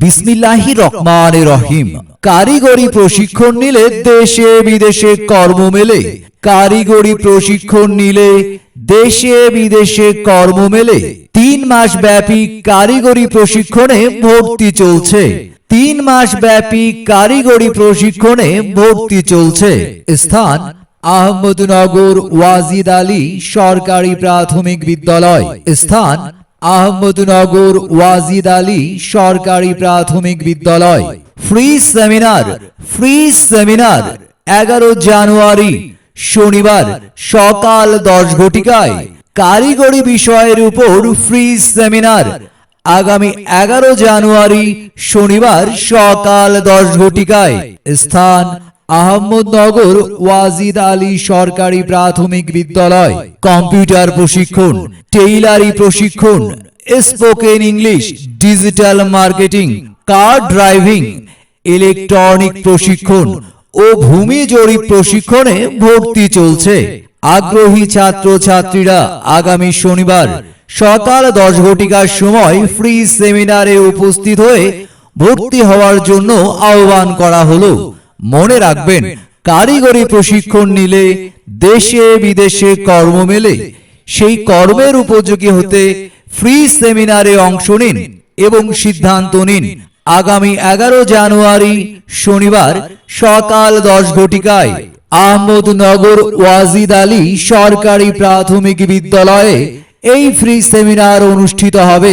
বিসমিল্লাহি রহমান রহিম। কারিগরি প্রশিক্ষণ নিলে দেশে বিদেশে কর্ম মেলে। কারিগরি প্রশিক্ষণ নিলে দেশে বিদেশে কর্ম মেলে। তিন মাস ব্যাপী কারিগরি প্রশিক্ষণে ভর্তি চলছে। তিন মাস ব্যাপী কারিগরি প্রশিক্ষণে ভর্তি চলছে। স্থান আহমদনগর ওয়াজিদ আলী সরকারি প্রাথমিক বিদ্যালয়। স্থান আহমদনগর ওয়াজিদ আলী সরকারি প্রাথমিক বিদ্যালয়। ফ্রি সেমিনার ফ্রি সেমিনার, এগারো জানুয়ারি, শনিবার, সকাল দশ ঘটিকায়। কারিগরি বিষয়ের উপর ফ্রি সেমিনার, আগামী এগারো জানুয়ারি, শনিবার, সকাল দশ ঘটিকায়। স্থান আহমদনগর ওয়াজিদ আলী সরকারি প্রাথমিক বিদ্যালয়। কম্পিউটার প্রশিক্ষণ, টেইলারি প্রশিক্ষণ, spoken English, digital marketing, car driving, electronic প্রশিক্ষণ ও ভূমি জরিপ প্রশিক্ষণে ভর্তি চলছে। আগ্রহী ছাত্র ছাত্রীরা আগামী শনিবার সকাল দশ ঘটিকার সময় ফ্রি সেমিনারে উপস্থিত হয়ে ভর্তি হওয়ার জন্য আহ্বান করা হলো। মনে রাখবেন, কারিগরি প্রশিক্ষণ নিলে দেশে বিদেশে কর্ম মেলে। সেই কর্মের উপযোগী হতে ফ্রি সেমিনারে অংশ নিন এবং সিদ্ধান্ত নিন। আগামী এগারো জানুয়ারি শনিবার সকাল দশ ঘটিকায় আহমদনগর ওয়াজিদ আলী সরকারি প্রাথমিক বিদ্যালয়ে এই ফ্রি সেমিনার অনুষ্ঠিত হবে।